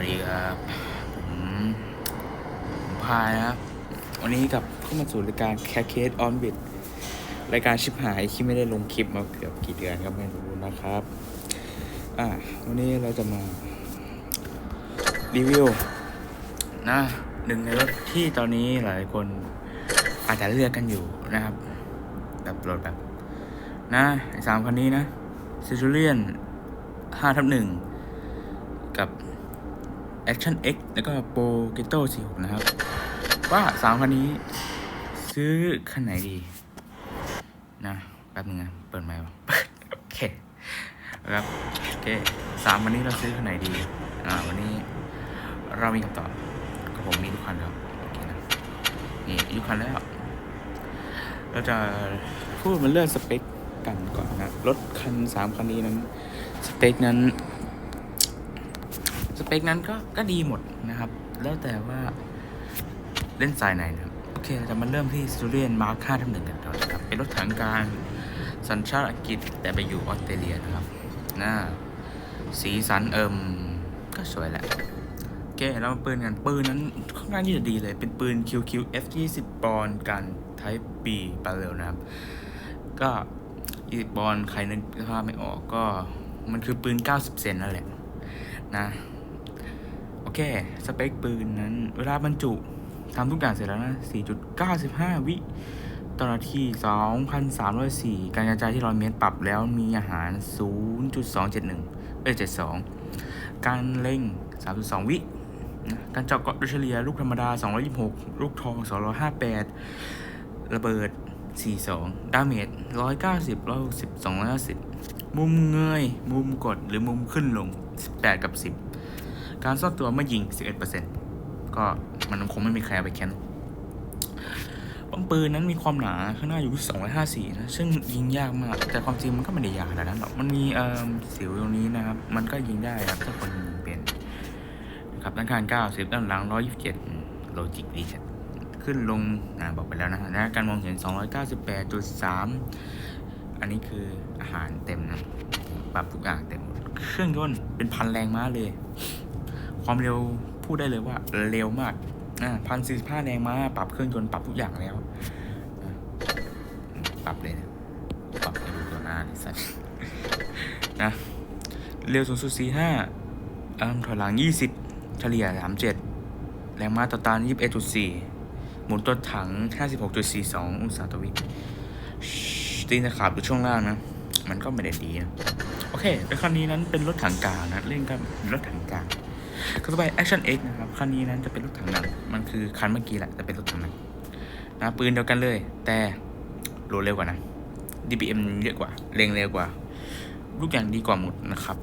วัสดีครับผมผมพายนะครับ วันนี้กับเข้ามาสู่รายการแคคเคสออนบิดรายการชิบหายที่ไม่ได้ลงคลิปมาเกือบกี่เดือนก็ไม่รู้นะครับอ่าวันนี้เราจะมารีวิวนะหนึ่งในรถที่ตอนนี้หลายคนอาจจะเลือกกันอยู่นะครับ แบบรถแบบ นะไอสามคันนี้นะซิจูเลียนห้าทับหนึ่งกับ Action X แล้วก็ Pogeto 46 นะครับ ว่าสามคันนี้ ซื้อคันไหนดี นะแป๊บนึงนะ เปิดไมค์วะโอเคนะครับโอเคสามวันนี้เราซื้อคันไหนดี อ่า วันนี้เรามีคำตอบกับผมมีทุกคันครับโอเคนะนี่ทุกคันแล้ว เราจะพูดมันเรื่องสเปคกันก่อนนะ รถคันสามคันนี้นั้น สเปคนั้น เปคนั้นก็ก็ดีหมดนะครับ แล้วแต่ว่าเล่นสายไหนนะครับ โอเคเราจะมาเริ่มที่ s t u d i a n Mark 5ทั้งหนึ่งกันก่อนครับ เป็นรถถังกลารสัญชาติอังกฤษแต่ไปอยู่ออสเตรเลียนะครับหน้าสีสันเอิมก็สวยแหละโอเคเรามาปืนกันปืนนั้นค่อนข้างที่จะดีเลย เป็นปืน QQ F20 ปอนด์กัน Type B ปาเร็วนะครับ ก็20ปอนด์ใครนึกภาพไม่ออกก็มันคือปืน 90 เซนนั่นแหละนะ อเค สเปคปืนนั้น เวลาบรรจุทำทุกอย่างเสร็จแล้วนะ 4.95 วิต่อนาที2,304 การกระจายที่100เมตรปรับแล้วมีอาหาร 0.271เอ้ย72 การเล่ง 3.2 วิการเจาะเกาะโดยเฉลี่ยลูกธรรมดา 226 ลูกทอง 258 ระเบิด 42 ดาเมจ 190 160 250 มุมเงย มุมกดหรือมุมขึ้นลง 18 กับ 10 การซ่อนตัวเมื่อยิง 11%ก็มันคงไม่มีใครเอาไปแคนปังปืนนั้นมีความหนาข้างหน้าอยู่ที่254 นะ ซึ่งยิงยากมาก แต่ความจริงมันก็ไม่ได้ยากขนาดนั้นหรอก มันมีเอ่อสิวตรงนี้นะครับ มันก็ยิงได้ครับถ้าคนยิงเป็นนะครับด้านข้าง90 ด้านหลัง 127 โลจิกดีชัดขึ้นลงนะบอกไปแล้วนะนะการมองเห็น 298.3 อันนี้คืออาหารเต็มนะ ปรับทุกอย่างเต็มหมด เครื่องยนต์เป็นพันแรงม้าเลย ความเร็วพูดได้เลยว่าเร็วมากอ่าพันสี่สิบห้าแรงม้าปรับเครื่องยนต์ปรับทุกอย่างแล้ว ปรับเลยนะปรับให้ดูตัวหน้าดิสัตว์นะเร็วสูงสุดสี่ห้าอ่าถอยหลังยี่สิบเฉลี่ยสามเจ็ดแรงม้าต่อตันยี่สิบเอ็ดจุดสี่หมุนตัวถังห้าสิบหกจุดสี่สององศาต่อวิตีนตะขาบอยู่ช่วงล่างนะ มันก็ไม่ได้ดีนะโอเคแล้วคันนี้นั้นเป็นรถถังกลางนะเล่นกับรถถังกลาง ก็ต่อไป Action X นะครับคันนี้นั้นจะเป็นรถถังหนักมันคือคันเมื่อกี้แหละแต่เป็นรถถังหนักนะปืนเดียวกันเลย แต่โหลดเร็วกว่านะ DPM เยอะกว่าเร็งเร็วกว่าลูกอย่างดีกว่าหมดนะครับ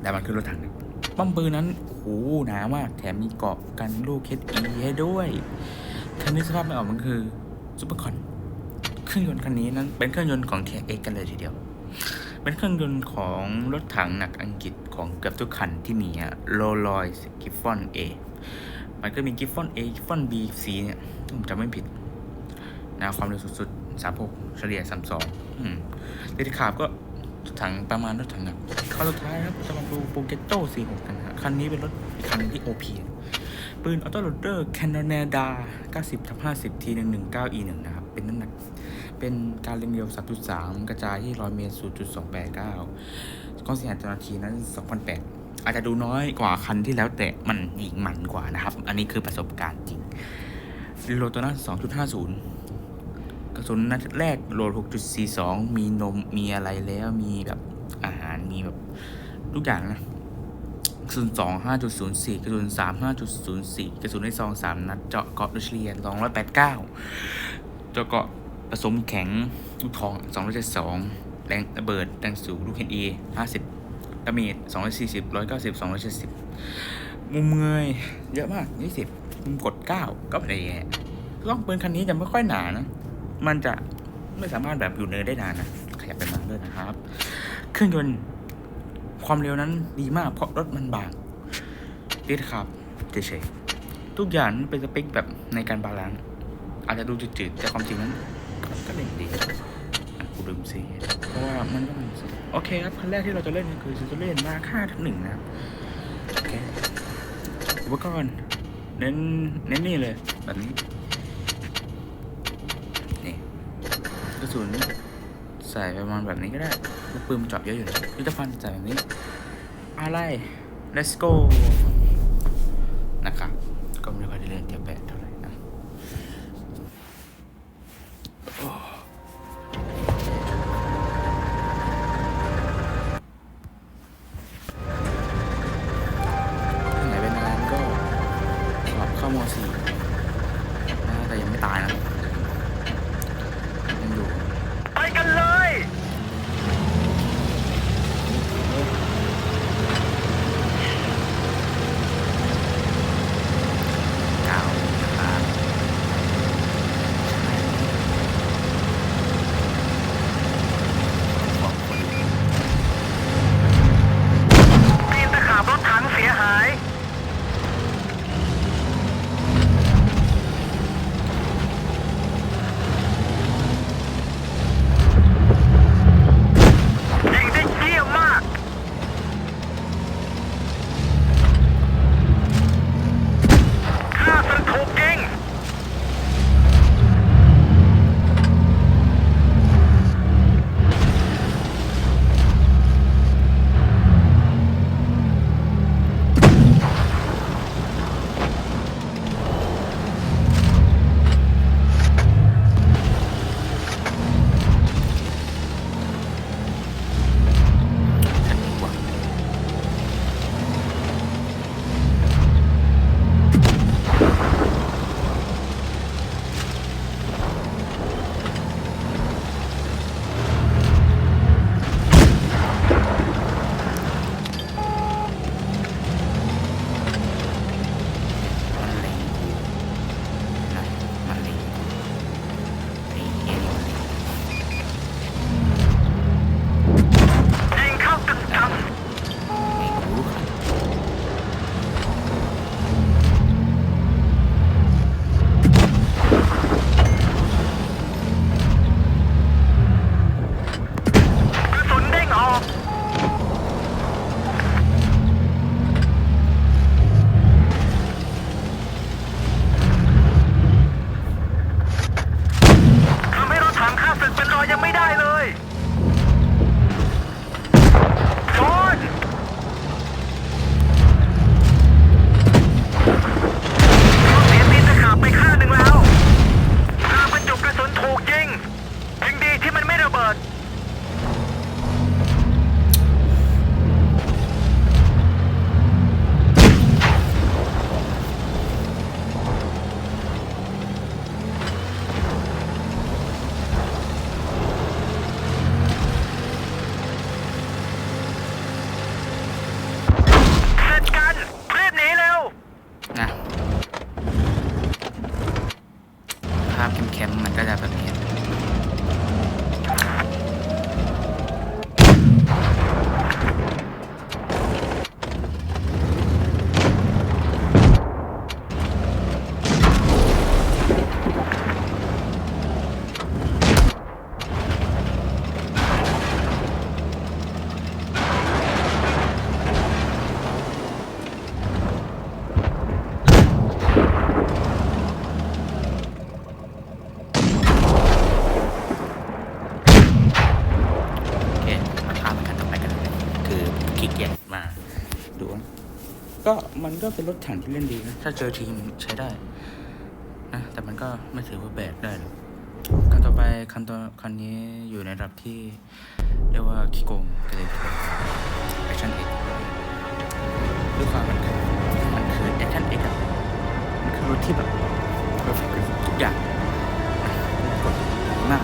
แต่มันคือรถถังหนักป้อมปืนนั้นโอ้โหหนามาก แถมมีเกาะกันลูก HE ให้ด้วยคันนี้สภาพไม่ออกมันคือซูเปอร์คอนเครื่องยนต์คันนี้นั้นเป็นเครื่องยนต์ของ TX กันเลยทีเดียว เป็นเครื่องยนต์ของรถถังหนักอังกฤษของเกือบทุกคันที่มีอะโรลลอยส์กิฟฟอนเอมันก็มีกิฟฟอน A กิฟฟอน B C เนี่ยถ้าผมจำไม่ผิดนะความเร็วสุดๆ36 เฉลี่ย 32อืมเรทขาบก็รถถังประมาณรถถังหนักข้อสุดท้ายครับจะมาดูโปเกตโต้46กันฮะคันนี้เป็นรถคันที่ OP ปืนออโต้โรเดอร์แคนนอ d ดา90ทับ50ที119 E1 นะครับ เป็นน้ำหนัก เป็นการเล็งเร็ว 3.3 กระจายที่ 100 เมตร 0.289ความเสียหายต่อนาทีนั้น 2,008 อาจจะดูน้อยกว่าคันที่แล้วแต่มันยิงมันกว่านะครับ อันนี้คือประสบการณ์จริงรีโหลดตัวนั้น2.50 กระสุนนัดแรกโหลด 6.42 มีนมมีอะไรแล้วมีแบบอาหารมีแบบทุกอย่างนะกระสุนสองห้าจุดศูนย์สี่กระสุนสามห้าจุดศูนย์สี่กระสุนในซองสามนัดเจาะเกาะโดยเฉลี่ยสองร้อยแปดเก้าเจาะเกาะ ผสมแข็งลูกทองสองร้อยเจ็ดสองแรงระเบิดแรงสูงลูกเฮนอีห้าสิบดาเมจสองร้อยสี่สิบร้อยเก้าสิบสองร้อยเจ็ดสิบมุมเงยเยอะมากยี่สิบมุมกดเก้าก็ไม่ได้แย่กล้องปืนคันนี้จะไม่ค่อยหนานะ มันจะไม่สามารถแบบอยู่เนินได้นานนะขยับไปมาด้วยนะครับ เครื่องยนต์ความเร็วนั้นดีมากเพราะรถมันบางติดครับเฉยๆทุกอย่างมันเป็นสเปคแบบในการบาลานซ์อาจจะดูจืดๆแต่ความจริงนั้น ก็เล่นดีอะกูลืมซีเพราะว่ามันก็มีโอเคครับคันแรกที่เราจะเล่นก็คือจะเล่นมาค่าทั้งหนึ่งนะครับโอเคอุปกรณ์เน้นเน้นนี่เลยแบบนี้นี่กระสุนใส่ประมาณแบบนี้ก็ได้ลูกปืนมันเจาะเยอะอยู่นะพิธภัณฑ์ใส่แบบนี้ อะไร let's go นะครับก็ไม่ค่อยได้เล่นเทียบแปะ มันก็เป็นรถถังที่เล่นดีนะ ถ้าเจอทีมใช้ได้นะแต่มันก็ไม่ถือว่าแบกได้หรอกคันต่อไปคันต่อคันนี้อยู่ในระดับที่ เรียกว่าขี้โกงกันเลยทีเดียวแอคชั่นเอ็กด้วยความมันคือมันคือแอคชั่นเอ็กอะมันคือรถที่แบบเพอร์เฟกต์ทุกอย่างกดมาก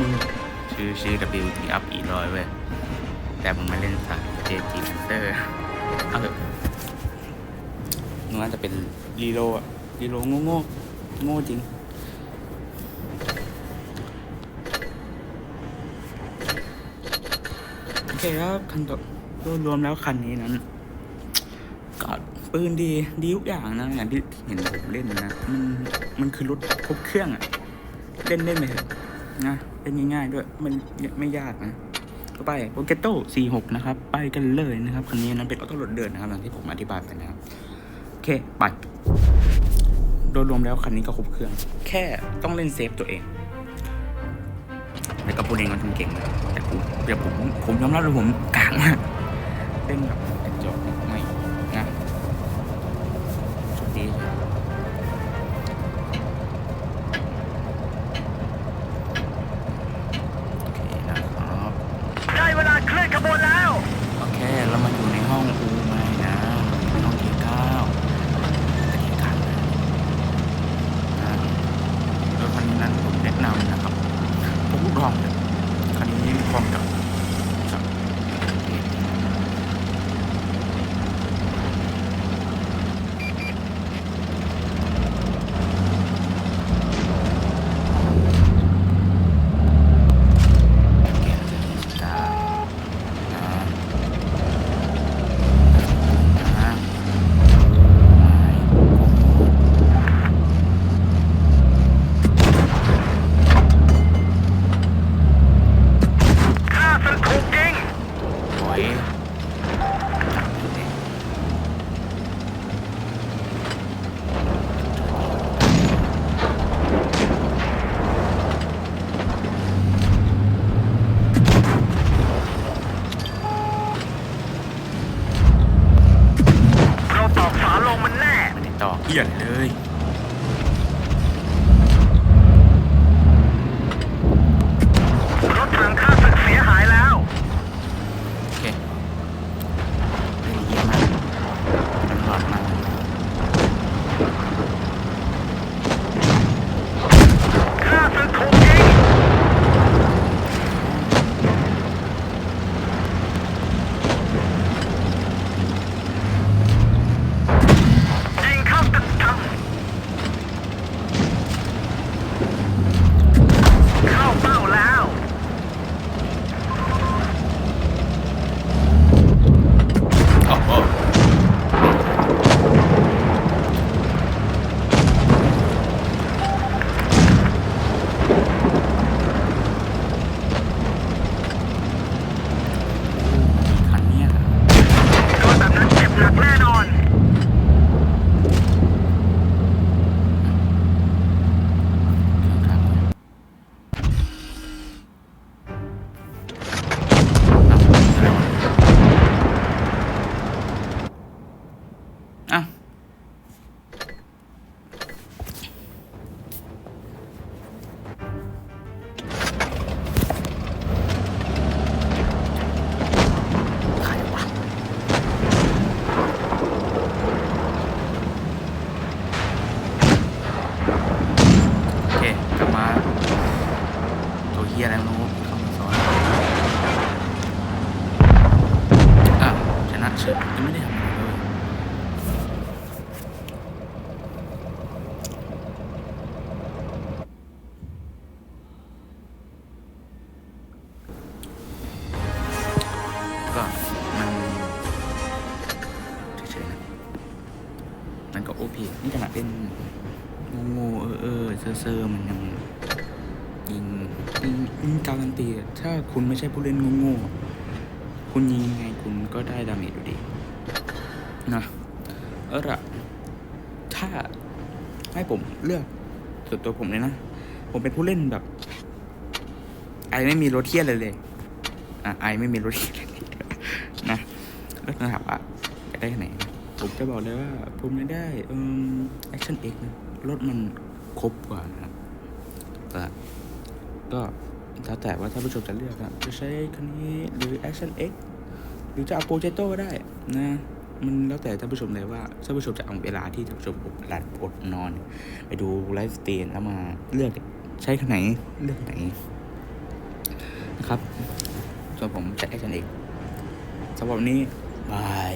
มึงชื่อชื่อ W T up อีร้อยเว้ย แต่มึงมาเล่นสาย J G Center เอาเถอะมึงน่าจะเป็นรีโลอะรีโลโง่โง่โง่จริงโอเคครับคันต่อรวมแล้วคันนี้นั้นก็ปืนดีดีทุกอย่างนะอย่างที่เห็นผมเล่นนะ มันมันคือรถครบเครื่องอะเล่นเล่นไปเถอนะ เล่นง่าย ๆ ด้วยมันไม่ยากนะก็ไปโปเกตโต้46 นะครับ ไปกันเลยนะครับ คันนี้นั้นเป็นออโต้รถเดินนะครับอย่างที่ผมอธิบายไปนะครับ โอเค ไป โดยรวมแล้วคันนี้ก็ครบเครื่อง แค่ต้องเล่นเซฟตัวเองแต่ก็พูดเองมันทำเก่งนะแต่ผมเดี๋ยวผมผมยอมรับเลยผมกลางมากเล่นแบบ การันตีถ้าคุณไม่ใช่ผู้เล่นโง่ๆคุณยิงยังไงคุณก็ได้ดาเมจอยู่ดีนะเออละถ้าให้ผมเลือกส่วนตัวผมเลยนะ ผมเป็นผู้เล่นแบบ ไอไม่มีรถเทียนเลยเลยอะไอไม่มีรถเทียนนะแล้วถามว่าอยากได้ไหนนผมจะบอกเลยว่า ผมไม่ได้เอ่อ Action X นะรถมันครบกว่านะครับก็ แล้วแต่ว่าถ้าผู้ชมจะเลือกอะจะใช้คันนี้หรือ Action X หรือจะเอาโปรเจโต้ก็ได้นะมันแล้วแต่ท่านผู้ชมเลยว่าท่านผู้ชมจะเอาเวลาที่ท่านผู้ชมอดหลับอดนอน ไปดูไลฟ์สตรีมแล้วมาเลือกใช้คันไหนเลือกไหนนะครับ ส่วนผมจะแอคชั่นเองสำหรับวันนี้บาย